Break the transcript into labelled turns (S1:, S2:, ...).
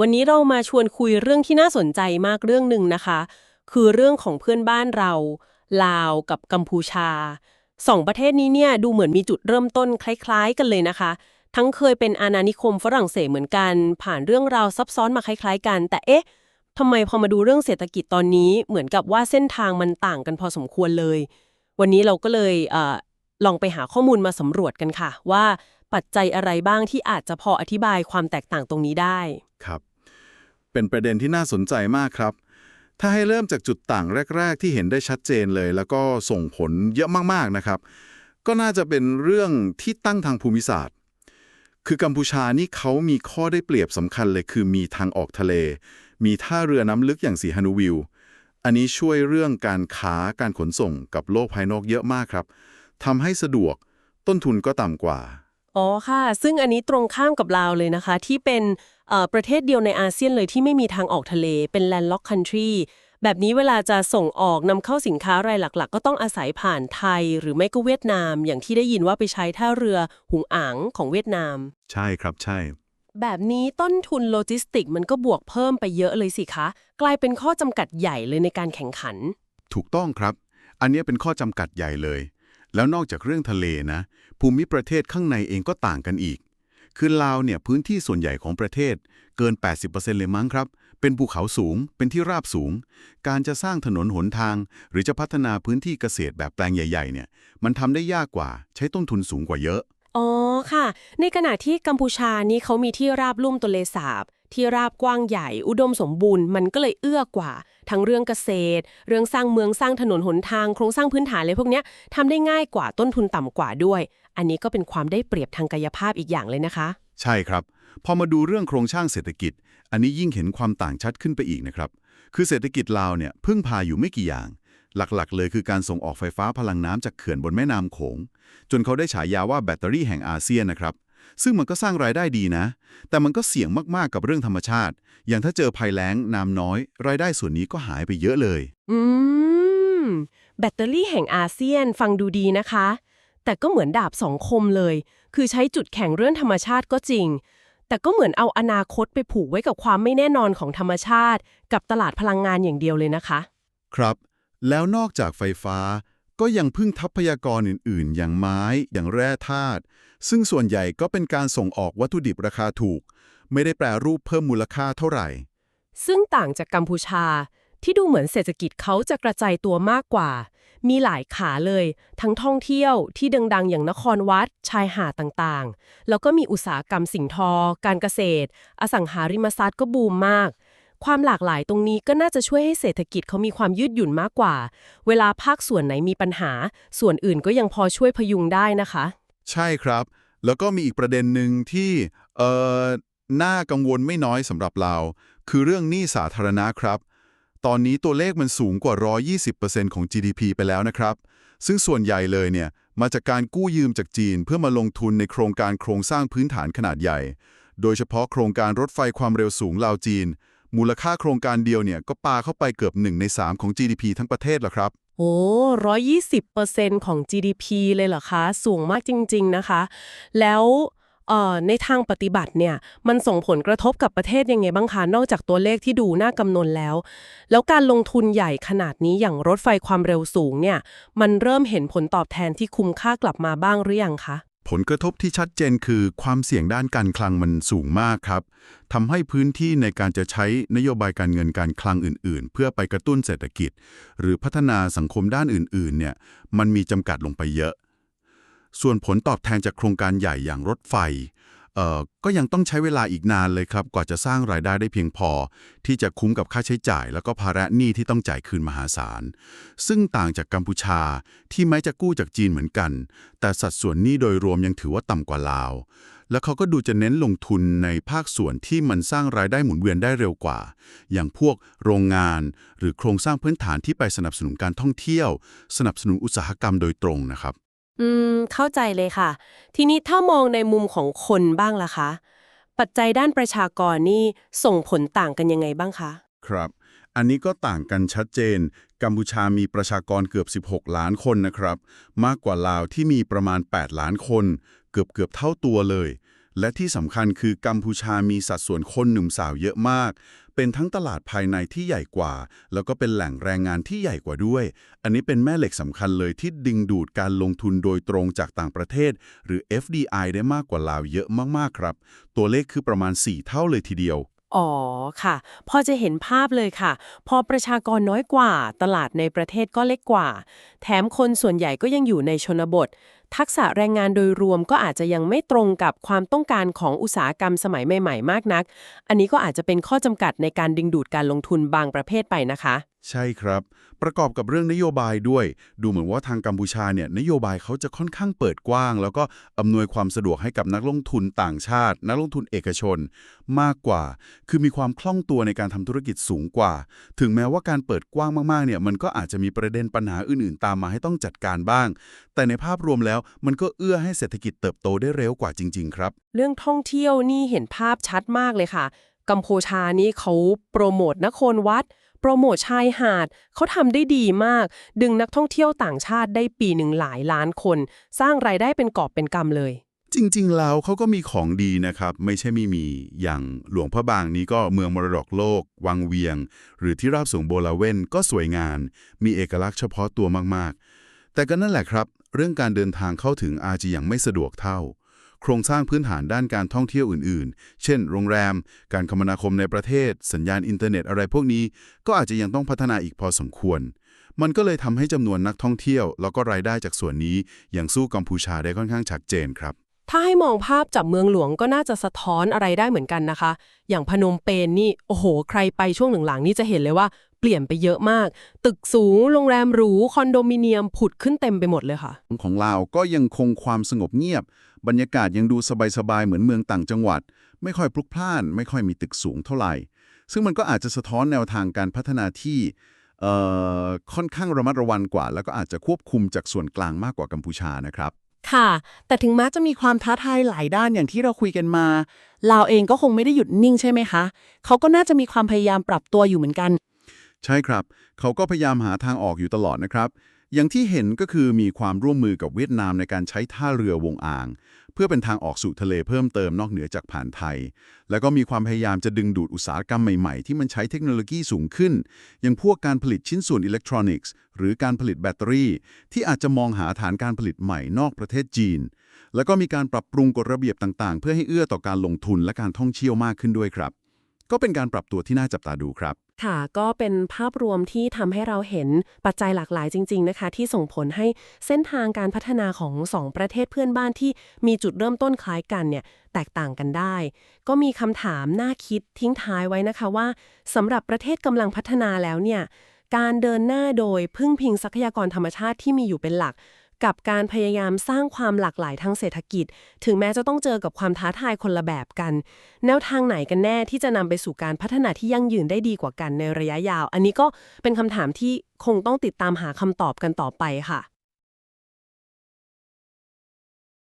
S1: วันนี้เรามาชวนคุยเรื่องที่น่าสนใจมากเรื่องหนึ่งนะคะ คือเรื่องของเพื่อนบ้านเรา ลาวกับกัมพูชาสองประเทศนี้เนี่ยดูเหมือนมีจุดเริ่มต้นคล้าย ๆ กันเลยนะคะ ทั้งเคยเป็นอาณานิคมฝรั่งเศสเหมือนกัน ผ่านเรื่องราวซับซ้อนมาคล้าย ๆ กัน แต่เอ๊ะทำไมพอมาดูเรื่องเศรษฐกิจตอนนี้เหมือนกับว่าเส้นทางมันต่างกันพอสมควรเลย วันนี้เราก็เลยเอลองไปหาข้อมูลมาสำรวจกันค่ะ ว่า ปัจจัยอะไรบ้างที่อาจจะพออธิบายความแตกต่างตรงนี้ได้
S2: ครับ เป็นประเด็นที่น่าสนใจมากครับ ถ้าให้เริ่มจากจุดต่างแรก ๆ ที่เห็นได้ชัดเจนเลย แล้วก็ส่งผลเยอะมากๆนะครับ ก็น่าจะเป็นเรื่องที่ตั้งทางภูมิศาสตร์ คือกัมพูชานี่เขามีข้อได้เปรียบสำคัญเลย คือมีทางออกทะเล มีท่าเรือน้ำลึกอย่างสีฮานูวิลอันนี้ช่วยเรื่องการค้าการขนส่งกับโลกภายนอกเยอะมากครับทำให้สะดวก ต้นทุนก็ต่ำกว่า
S1: อ๋อค่ะ ซึ่งอันนี้ตรงข้ามกับลาวเลยนะคะ ที่เป็นเอ่อประเทศเดียวในอาเซียนเลยที่ไม่มีทางออกทะเลเป็น landlocked country แบบนี้เวลาจะส่งออกนำเข้าสินค้ารายหลัก ๆ ก็ต้องอาศัยผ่านไทย หรือไม่ก็เวียดนาม อย่างที่ได้ยินว่าไปใช้ท่าเรือหุงอ่างของเวียดนาม
S2: ใช่ครับใช่
S1: แบบนี้ต้นทุนโลจิสติกมันก็บวกเพิ่มไปเยอะเลยสิคะ กลายเป็นข้อจำกัดใหญ่เลยในการแข่งขัน
S2: ถูกต้องครับ อันนี้เป็นข้อจำกัดใหญ่เลย แล้วนอกจากเรื่องทะเลนะ ภูมิประเทศข้างในเองก็ต่างกันอีก คือลาวเนี่ยพื้นที่ส่วนใหญ่ของประเทศเกิน 80%เลยมั้งครับ เป็นภูเขาสูง เป็นที่ราบสูง การจะสร้างถนนหนทาง หรือจะพัฒนาพื้นที่เกษตรแบบแปลงใหญ่ๆเนี่ย มันทำได้ยากกว่า ใช้ต้นทุนสูงกว่าเยอะ
S1: อ๋อค่ะ ในขณะที่กัมพูชานี่เขามีที่ราบลุ่มทะเลสาบ ที่ราบกว้างใหญ่ อุดมสมบูรณ์มันก็เลยเอื้อกว่า ทั้งเรื่องเกษตร เรื่องสร้างเมืองสร้างถนนหนทางโครงสร้างพื้นฐานเลยพวกนี้ทำได้ง่ายกว่าต้นทุนต่ำกว่าด้วย อันนี้ก็เป็นความได้เปรียบทางกายภาพอีกอย่างเลยนะคะ
S2: ใช่ครับ พอมาดูเรื่องโครงสร้างเศรษฐกิจ อันนี้ยิ่งเห็นความต่างชัดขึ้นไปอีกนะครับคือเศรษฐกิจลาวเนี่ยพึ่งพาอยู่ไม่กี่อย่างหลักๆ เลยคือการส่งออกไฟฟ้าพลังน้ำจากเขื่อนบนแม่น้ำโขง จนเขาได้ฉายาว่าแบตเตอรี่แห่งอาเซียนนะครับ ซึ่งมันก็สร้างรายได้ดีนะ แต่มันก็เสี่ยงมากๆกับเรื่องธรรมชาติ อย่างถ้าเจอภัยแล้งน้ำน้อย รายได้ส่วนนี้ก็หายไปเยอะเลย
S1: อืม แบตเตอรี่แห่งอาเซียนฟังดูดีนะคะ แต่ก็เหมือนดาบสองคมเลย คือใช้จุดแข็งเรื่องธรรมชาติก็จริง แต่ก็เหมือนเอาอนาคตไปผูกไว้กับความไม่แน่นอนของธรรมชาติ กับตลาดพลังงานอย่างเดียวเลยนะคะ
S2: ครับ แล้วนอกจากไฟฟ้า ก็ยังพึ่งทรัพยากรอื่น ๆ อย่างไม้ อย่างแร่ธาตุ ซึ่งส่วนใหญ่ก็เป็นการส่งออกวัตถุดิบราคาถูก ไม่ได้แปรรูปเพิ่มมูลค่าเท่าไหร่
S1: ซึ่งต่างจากกัมพูชา ที่ดูเหมือนเศรษฐกิจเขาจะกระจายตัวมากกว่า มีหลายขาเลย ทั้งท่องเที่ยวที่ดัง ๆ อย่างนครวัด ชายหาดต่าง ๆ แล้วก็มีอุตสาหกรรมสิ่งทอ การเกษตร อสังหาริมทรัพย์ก็บูมมาก ความหลากหลายตรงนี้ก็น่าจะช่วยให้เศรษฐกิจเขามีความยืดหยุ่นมากกว่า เวลาภาคส่วนไหนมีปัญหา ส่วนอื่นก็ยังพอช่วยพยุงได้นะคะ
S2: ใช่ครับ แล้วก็มีอีกประเด็นหนึ่งที่เอ่อน่ากังวลไม่น้อยสำหรับเรา คือเรื่องหนี้สาธารณะครับ ตอนนี้ตัวเลขมันสูงกว่า 120%ของ GDP ไปแล้วนะครับ ซึ่งส่วนใหญ่เลยเนี่ยมาจากการกู้ยืมจากจีน เพื่อมาลงทุนในโครงการโครงสร้างพื้นฐานขนาดใหญ่ โดยเฉพาะโครงการรถไฟความเร็วสูงลาวจีน มูลค่าโครงการเดียวเนี่ยก็ปาเข้าไปเกือบ 1 ใน 3 ของ GDP ทั้งประเทศแล้วครับ
S1: โอ้ร้อยยี่สิบเปอร์เซ็นต์ของ GDP เลยเหรอคะ สูงมากจริง ๆ นะคะ แล้วในทางปฏิบัติเนี่ย มันส่งผลกระทบกับประเทศยังไงบ้างคะ นอกจากตัวเลขที่ดูน่ากำนนแล้ว แล้วการลงทุนใหญ่ขนาดนี้อย่างรถไฟความเร็วสูงเนี่ย มันเริ่มเห็นผลตอบแทนที่คุ้มค่ากลับมาบ้างหรือยังคะ
S2: ผลกระทบที่ชัดเจนคือความเสี่ยงด้านการคลังมันสูงมากครับทำให้พื้นที่ในการจะใช้นโยบายการเงินการคลังอื่น ๆ เพื่อไปกระตุ้นเศรษฐกิจ หรือพัฒนาสังคมด้านอื่น ๆ เนี่ยมันมีจำกัดลงไปเยอะ ส่วนผลตอบแทนจากโครงการใหญ่อย่างรถไฟ ก็ยังต้องใช้เวลาอีกนานเลยครับ กว่าจะสร้างรายได้ได้เพียงพอ ที่จะคุ้มกับค่าใช้จ่าย แล้วก็ภาระหนี้ที่ต้องจ่ายคืนมหาศาล ซึ่งต่างจากกัมพูชาที่แม้จะกู้จากจีนเหมือนกัน แต่สัดส่วนหนี้โดยรวมยังถือว่าต่ำกว่าลาว แล้วเขาก็ดูจะเน้นลงทุนในภาคส่วนที่มันสร้างรายได้หมุนเวียนได้เร็วกว่า อย่างพวกโรงงาน หรือโครงสร้างพื้นฐานที่ไปสนับสนุนการท่องเที่ยว สนับสนุนอุตสาหกรรมโดยตรงนะครับ
S1: อืม เข้าใจเลยค่ะ ทีนี้ถ้ามองในมุมของคนบ้างล่ะคะ ปัจจัยด้านประชากรนี่ส่งผลต่างกันยังไงบ้างคะ
S2: ครับ อันนี้ก็ต่างกันชัดเจน กัมพูชามีประชากรเกือบ 16 ล้านคนนะครับ มากกว่าลาวที่มีประมาณ 8 ล้านคน เกือบเกือบเท่าตัวเลย และที่สำคัญคือกัมพูชามีสัดส่วนคนหนุ่มสาวเยอะมาก เป็นทั้งตลาดภายในที่ใหญ่กว่า แล้วก็เป็นแหล่งแรงงานที่ใหญ่กว่าด้วย อันนี้เป็นแม่เหล็กสำคัญเลยที่ดึงดูดการลงทุนโดยตรงจากต่างประเทศ หรือ FDI ได้มากกว่าลาวเยอะมากๆครับ ตัวเลขคือประมาณ 4 เท่าเลยทีเดียว
S1: อ๋อค่ะ พอจะเห็นภาพเลยค่ะ พอประชากรน้อยกว่า ตลาดในประเทศก็เล็กกว่า แถมคนส่วนใหญ่ก็ยังอยู่ในชนบท ทักษะแรงงานโดยรวมก็อาจจะยังไม่ตรงกับความต้องการของอุตสาหกรรมสมัยใหม่ ๆ มากนัก อันนี้ก็อาจจะเป็นข้อจำกัดในการดึงดูดการลงทุนบางประเภทไปนะคะ
S2: ใช่ครับ ประกอบกับเรื่องนโยบายด้วย ดูเหมือนว่าทางกัมพูชาเนี่ยนโยบายเขาจะค่อนข้างเปิดกว้าง แล้วก็อำนวยความสะดวกให้กับนักลงทุนต่างชาติ นักลงทุนเอกชน มากกว่า คือมีความคล่องตัวในการทำธุรกิจสูงกว่า ถึงแม้ว่าการเปิดกว้างมากๆเนี่ยมันก็อาจจะมีประเด็นปัญหาอื่นๆ ตามมาให้ต้องจัดการบ้าง แต่ในภาพรวมแล้วมันก็เอื้อให้เศรษฐกิจเติบโตได้เร็วกว่าจริง ๆ ครับ
S1: เรื่องท่องเที่ยวนี่เห็นภาพชัดมากเลยค่ะ กัมพูชานี่เขาโปรโมทนครวัด โปรโมทชายหาด เขาทำได้ดีมาก ดึงนักท่องเที่ยวต่างชาติได้ปีหนึ่งหลายล้านคน สร้างรายได้เป็นกอบเป็นกำเลย
S2: จริงๆ แล้วเขาก็มีของดีนะครับ ไม่ใช่ไม่มี อย่างหลวงพระบางนี้ก็เมืองมรดกโลก วังเวียง หรือที่ราบสูงโบลาเวนก็สวยงามมีเอกลักษณ์เฉพาะตัวมากๆ แต่ก็นั่นแหละครับ เรื่องการเดินทางเข้าถึงอาจจะยังไม่สะดวกเท่า โครงสร้างพื้นฐานด้านการท่องเที่ยวอื่นๆ เช่น โรงแรม การคมนาคมในประเทศ สัญญาณอินเทอร์เน็ตอะไรพวกนี้ ก็อาจจะยังต้องพัฒนาอีกพอสมควร มันก็เลยทำให้จำนวนนักท่องเที่ยว แล้วก็รายได้จากส่วนนี้ยังสู้กัมพูชาได้ค่อนข้างชัดเจนครับ
S1: ถ้าให้มองภาพจากเมืองหลวงก็น่าจะสะท้อนอะไรได้เหมือนกันนะคะ อย่างพนมเปญนี่ โอ้โห ใครไปช่วงหลังๆนี่จะเห็นเลยว่าเปลี่ยนไปเยอะมาก ตึกสูง โรงแรมหรู คอนโดมิเนียมผุดขึ้นเต็มไปหมดเลยค่ะ
S2: ของลาวก็ยังคงความสงบเงียบ บรรยากาศยังดูสบายๆ เหมือนเมืองต่างจังหวัด ไม่ค่อยพลุกพล่าน ไม่ค่อยมีตึกสูงเท่าไหร่ ซึ่งมันก็อาจจะสะท้อนแนวทางการพัฒนาที่เอ่อค่อนข้างระมัดระวังกว่า แล้วก็อาจจะควบคุมจากส่วนกลางมากกว่ากัมพูชานะครับ
S3: ค่ะ แต่ถึงแม้จะมีความท้าทายหลายด้านอย่างที่เราคุยกันมาลาวเองก็คงไม่ได้หยุดนิ่งใช่ไหมคะเขาก็น่าจะมีความพยายามปรับตัวอยู่เหมือนกัน
S2: ใช่ครับ เขาก็พยายามหาทางออกอยู่ตลอดนะครับ อย่างที่เห็นก็คือมีความร่วมมือกับเวียดนามในการใช้ท่าเรือวงอ่าง เพื่อเป็นทางออกสู่ทะเลเพิ่มเติมนอกเหนือจากผ่านไทย แล้วก็มีความพยายามจะดึงดูดอุตสาหกรรมใหม่ๆ ที่มันใช้เทคโนโลยีสูงขึ้น อย่างพวกการผลิตชิ้นส่วนอิเล็กทรอนิกส์ หรือการผลิตแบตเตอรี่ ที่อาจจะมองหาฐานการผลิตใหม่นอกประเทศจีน แล้วก็มีการปรับปรุงกฎระเบียบต่างๆ เพื่อให้เอื้อต่อการลงทุนและการท่องเที่ยวมากขึ้นด้วยครับ ก็เป็นการปรับตัวที่น่าจับตาดูครับ
S1: ค่ะ ก็เป็นภาพรวมที่ทำให้เราเห็นปัจจัยหลากหลายจริง ๆ นะคะ ที่ส่งผลให้เส้นทางการพัฒนาของสองประเทศเพื่อนบ้านที่มีจุดเริ่มต้นคล้ายกันเนี่ยแตกต่างกันได้ ก็มีคำถามน่าคิดทิ้งท้ายไว้นะคะว่าสำหรับประเทศกำลังพัฒนาแล้วเนี่ยการเดินหน้าโดยพึ่งพิงทรัพยากรธรรมชาติที่มีอยู่เป็นหลัก กับการพยายามสร้างความหลากหลายทางเศรษฐกิจ ถึงแม้จะต้องเจอกับความท้าทายคนละแบบกัน แนวทางไหนกันแน่ที่จะนำไปสู่การพัฒนาที่ยั่งยืนได้ดีกว่ากันในระยะยาว อันนี้ก็เป็นคำถามที่คงต้องติดตามหาคำตอบกันต่อไปค่ะ